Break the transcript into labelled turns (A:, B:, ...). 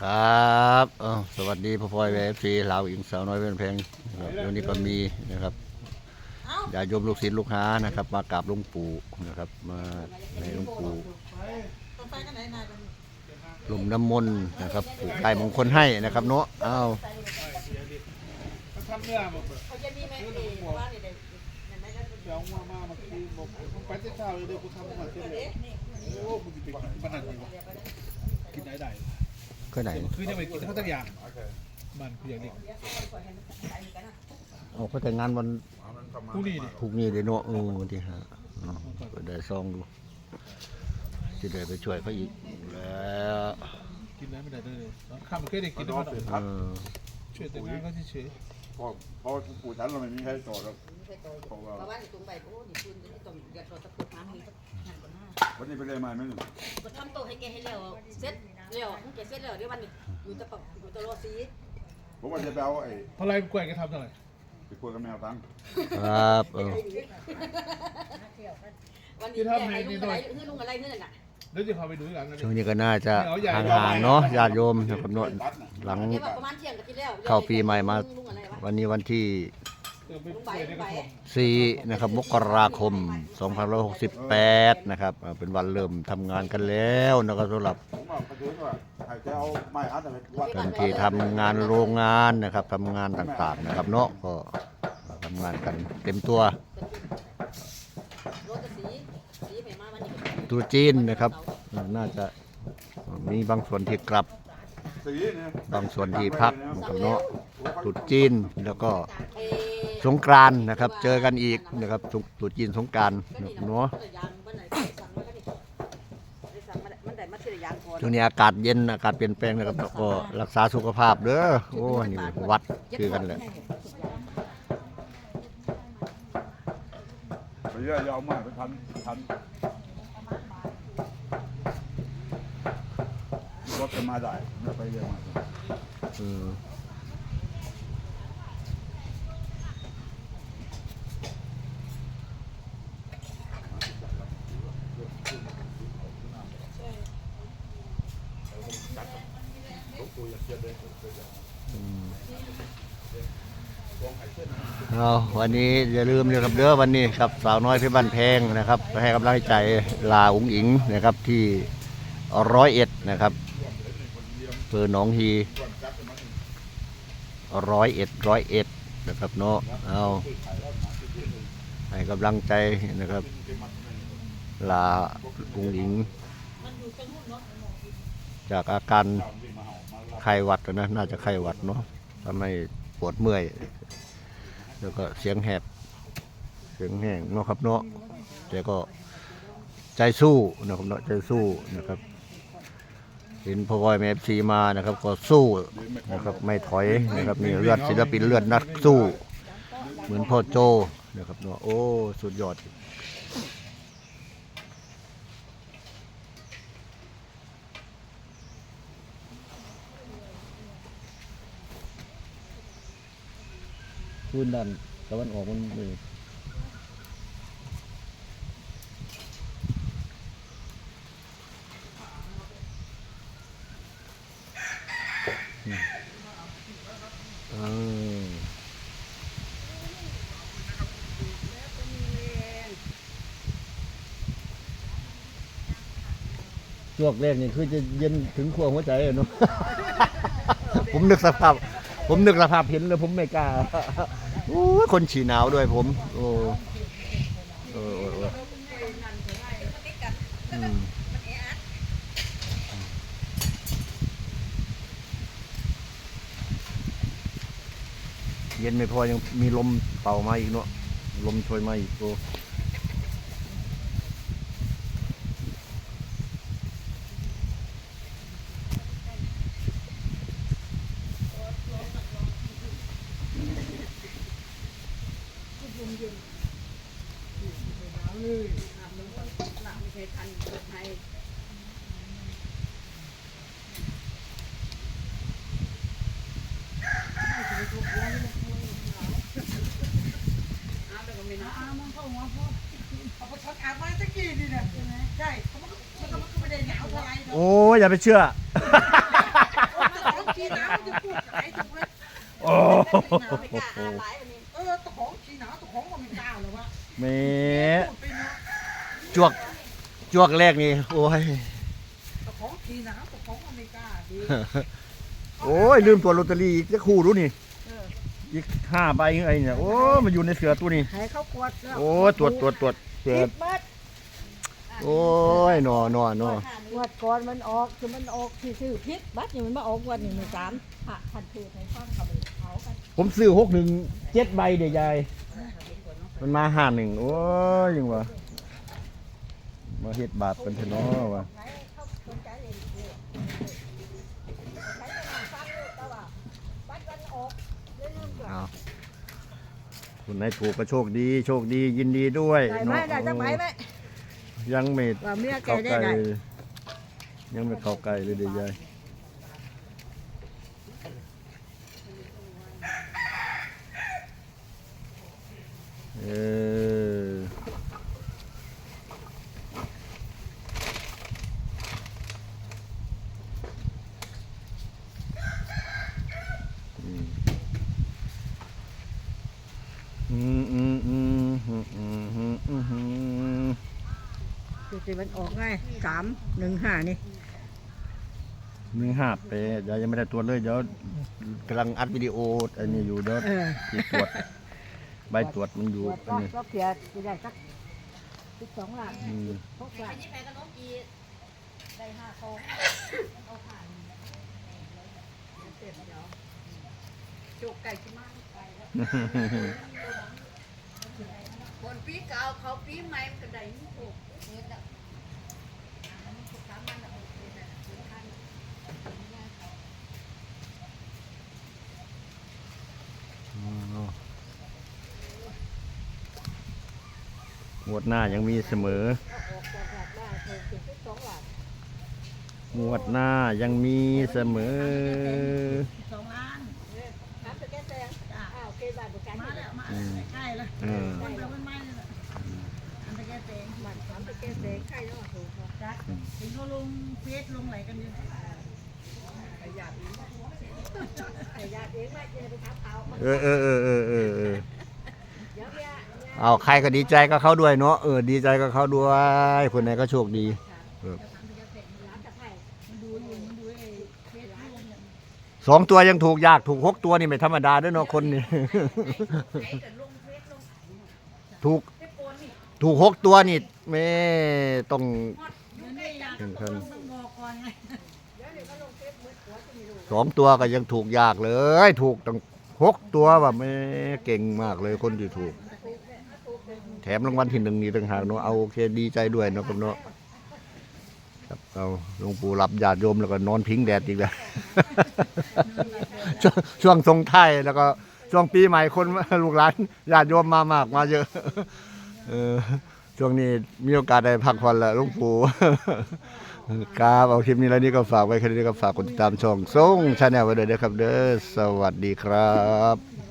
A: ครับอสวัสดีพ่อพลอยเวฟซีลาวอิงสาวน้อยเป็นเพลงครับเดี๋ยวนี้ก็มีนะครับญาติโยมลูกศิษย์ลูกหานะครับ มากราบหลวงปู่นะครับ มาในหลวงปู่หลุมน้ำมนต์นะครับปู่ไก่มงคลให้นะครับ เนาะเอ้า
B: ทำเนี่ยบอก
C: เขาจะมีแม่เองว่าเนี่ยเด็กเนี่ยไม่ได้
B: เดี๋ยวมามามากินบอกมึงไปเช้าเลยเดี๋ ยวกูทำมาเสร็จเลยโอ้มึงจะไปกินขนาดนี้วะกินไหนได้
A: ก็ไหน
B: คือยังไม่กินข้าวตั้งอย่างมันคืออย่างนี้
A: เอาเขาแต่งงานวัน
B: ผู้นี่ดิ
A: พรุ่งนี้เดี๋ยวเนาะเออวันที่ห้าเนาะก็ได้ซองดูจะได้ไปช่วยเขาอีกแล้ว
B: กินนั้นไม่ได้เลยข้ามมันเคยได้กินได้มา
A: เออ
B: ช่วยแต่งานก็เฉย
D: พอพอปู่ฉันเราไม่มีใครต่อแล้ว
C: ไม่ใช่โต
D: เพราะว่า
C: เพราะว่าอยู่ตรงใบโอ้ยปืนจะต้องเดือดร้อนตะปุกน้ำมีสักงานก่อนหน้า
D: วันนี้ไปเรียนมาไหมหนุ่ม
C: ก็ทำโตให้แกให้แล้วเสร็จ แล้วมึงแกเสร็จแล้วเดี๋ยววันนี้อยู่ตะปักอยู่ตะโลซี
D: ผมว่าจะไปเอาไอ้
B: ๆเท่าไรกล้วยแกทำเท่าไหร่
D: ไปคุยกับแมวตังค์
A: ครับเออ
C: วันนี้แกให้ลุงอะไรฮือลุงอะไรฮือน่ะ
B: เดี๋ยวจะพาไปดูหลังกัน
A: ช่วงนี้ก็น่าจะห่างๆเนาะญาติโยมนะครับเนาะ
D: ตัดน่ะ
A: หลัง
C: แกว่าประมาณเที่ยงกับที่แล้ว
A: เข้าปีใหม่มา
C: ลุงอะไรวะ
A: วันนี้วันที่
B: เดี๋ยวไปกล้วยในกระถาง
A: 4นะครับมกราคม 2568 นะครับอ่าเป็นวันเริ่มทำงานกันแล้วนะครับสำหรับ
D: ผมว่าไปถึงว่าใครจะเอาไม้อัดอะไรวัด
A: ท่านที่ทำงานโรงงานนะครับทำงานต่างๆนะครับเนาะก็ทำงานกันเต็มตัว
C: รถสีสีไปมาวันนี้
A: ตรุษจีนนะครับอ่าน่าจะมีบางส่วนที่กลับ
D: สีเนี่ย
A: บางส่วนที่พักนะครับเนาะตรุษจีนแล้วก็
C: เอ
A: สงกรานต์นะครับ เจอกันอีกนะครับสงตรุษจีนสงกรารเนาะ
C: มันได้มาทีละอย่างก่อน
A: ช่วงนี้อากาศเย็นอากาศเปลี่ยนแปลงนะครับก็รักษาสุขภาพเด้อโอ้ยนี่วัดคือกันแหละ
D: ไปเยอะยาวมากไปทันทันรถจะมาได้ไม่ไปเยอะมาก
A: เอาวันนี้อย่าลืมเลยครับเด้อวันนี้ครับสาวน้อยพชรบ้านแพงนะครับให้กำลังใจลาอุ๋งอิงนะครับที่ร้อยเอ็ดนะครับเปิดหนองฮีร้อยเอ็ดร้อยเอ็ดนะครับเนาะเอาให้กำลังใจนะครับ ลาอุ๋งอิง จากอาการ ไข้หวัดนะน่าจะไข้หวัดเนาะทำให้ปวดเมื่อย แล้วก็เสียงแหบ เสียงแห้งเนาะครับเนาะแต่ก็ใจสู้นะครับเนาะใจสู้นะครับเห็นพ่อคอยแมฟซีมานะครับ ก็สู้นะครับไม่ถอยนะครับนี่เลือดศิลปินเลือดนักสู้ เหมือนพ่อโจนะครับเนาะโอ้ สุดยอด พื้นด้านตะวันออกมันเลยอืมเอช่วงแรกนี่คือจะเย็นถึงขั้วหัวใจอะเนาะผมนึกสภาพ ผมนึกสภาพเห็นเลยผมไม่กล้า โอ้คนฉีหนาวด้วยผม โอ้โอ้โอ้โอ้อืมเย็นไม่พอยังมีลมเป่ามาอีกเนาะลมช่วยมาอีกโอ้ เย็นเช้า
E: เลย
A: อา
C: บน้ำร้อนหลับไม่
E: เคยทันคนไทยโอ้อย่าไปเชื่อโอ้ กวะ
A: แหม่
E: พูดไปเนาะ
A: จวกจวกแรกนี่ โอ้ย
E: ตะของขี้หนาวตะของก็ไม่กล้าดี
A: โอ้ย ลืมตัวลอตเตอรี่อีกจะคู่รู้นี่อีกห้าใบไงเนี่ยโอ้มันอยู่ในเสือตัวนี้
E: ให้เขากวดแล้ว
A: โอ้ยตรวจตรวจตรวจเสือ
E: ผิดบัด
A: โอ้ยหนอหนอหนอ
E: งวดก่อนมันออกคือมันออกที่ซื้อพิษบัดนี่มันมาออกงวันนี้มีสามผ่าพันเทศในฟังเขาไปเขากัน
A: ผมซื้อหกหนึ่งเจ็ดใบเดี๋ยวยาย มันมาห้าหนึ่งโอ้ยยังวะมาเฮ็ดบาปเป็นเถอะเนาะวะ
E: ไหนเขาสนใจเลยเนี่ยใช้แต่ฟังแต่ว่าบัดวันออกเรื่อยๆก็
A: เอาคุณนายถูกก็โชคดี โชคดียินดีด้วย
E: ได้ไหม
A: เนาะ
E: ได้จักไหมไหม
A: ยังไม่
E: ว่าเมียแก
A: เข้า
E: ได้
A: ใกล้
E: ได้
A: เลยยังไม่เข้าใกล้เลยเดี๋ยวยาย เอออืมอืมอืมอืมอืมอืมอืมอืม
E: คือสิมันออกไงสามหนึ่งห้านี่
A: หนึ่งห้าเปดยายยังไม่ได้ตรวจเลยเดี๋ยวกำลังอัดวิดีโออันนี้อยู่เดี๋ยว
E: เออ
A: ที่ตรวจ ใบตรวจมันอยู่
E: ตรวจ
A: อัน
E: รอบ
A: นี้
E: รอบเสียจะได้สักสิบสองล้าน
A: อืม
E: หกล้าน
C: นี่แพงขนมจีได้ห้าโต๊ะเอาผ่านเต็มเดี๋ยวจุกไก่ที่มากไปแล้วคนปีเก่าเขาปีใหม่มันก็ได้นี่ถูกเนี่ยแต่ ง
A: วดหน้ายังมีเสมอ
E: ง
A: วดหน้ายังมีเสมอ
E: สองล้าน
C: มา
E: แล้วมาใกล้แล้วคนเดียวมันไม่เลยอันตะแเตงบัตร
C: สามตะแกเตงใกล้แล้วถูก
E: ถึงเขาลงเฟซลงไหลกันอยู่
C: เอ
A: อเออเออเออเออ เอาใครก็ดีใจก็เข้าด้วยเนาะเออดีใจก็เข้าด้วยคนไหนก็โชคดีสองตัวยังถูกยากถูกหกตัวนี่ไม่ธรรมดาด้วยเนาะคนนี่ถูกถูกหกตัวนี่ไม่ต้องสองตัวก็ยังถูกยากเลย ถูกต้องหกตัวแบบไม่เก่งมากเลยคนที่ถูก แถมรางวัลที่หนึ่งนี่ต่างหากเนาะเอาโอเคดีใจด้วยเนาะครับเนาะครับเอาหลวงปู่รับญาติโยมแล้วก็นอนพิงแดดอีกแล้วช่วงช่วงทรงไทยแล้วก็ช่วงปีใหม่คนลูกหลานญาติโยมมามากมาเยอะเออช่วงนี้มีโอกาสได้พักผ่อนแล้วหลวงปู่ครับเอาคลิปนี้แล้วนี่ก็ฝากไว้แค่นี้ก็ฝากกดติดตามช่องส่งชาแนลไว้ด้วยนะครับ เด้อสวัสดีครับ